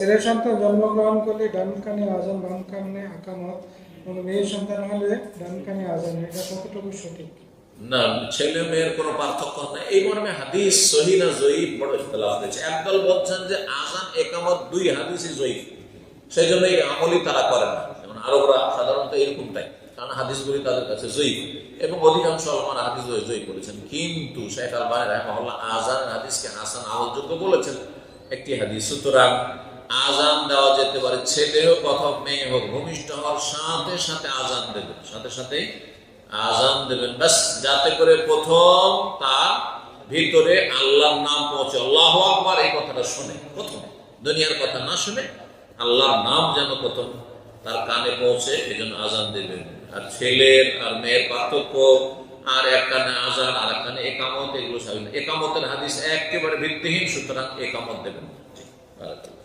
ছেলে সন্তান জন্মগ্রহণ করলে ডান কানে আজান বাম আকামত। এবং মেয়ে সন্তান হলে ডান কানে আজান। এটা কতটুকু সঠিক? না, ছেলে মেয়ের কোনো পার্থক্য নেই। এই মর্মে হাদিস সহি না জয়ীফ বড় ইখতলাফ হয়েছে একদল বলছেন যে আজান, একামত দুই হাদিসই জয়ীফ। সেই জন্য এই আমলই তারা করে না। যেমন আরবরা সাধারণত এরকমটাই। কারণ হাদিসগুলি তাদের কাছে জয়ীফ। এবং অধিকাংশ আলমান হাদিস জয়ী করেছেন কিন্তু শেখ আলবানী রাহমাহুল্লাহ আজান হাদিসকে হাসান আমলযোগ্য বলেছেন। একটি হাদিস। সুতরাং আজান দেওয়া যেতে পারে ছেলে হোক অথবা মেয়ে হোক, ভূমিষ্ঠ হওয়ার সাথে সাথে আজান দেবেন, সাথে সাথে আজান দেবেন। ব্যাস, যাতে করে প্রথম তার ভিতরে আল্লাহর নাম পৌঁছে। আল্লাহ আকবার, এই কথাটা শুনে প্রথম, দুনিয়ার কথা না শুনে আল্লাহর নাম যেন প্রথম তার কানে পৌঁছে এই জন্য আজান দেবেন। আর ছেলের আর মেয়ের পার্থক্য, আর এক কানে আজান, আর এক কানে একামত, এগুলো সাবেন। একামতের হাদিস একেবারে ভিত্তিহীন, সুতরাং একামত দেবেন বারাকাল্লাহ।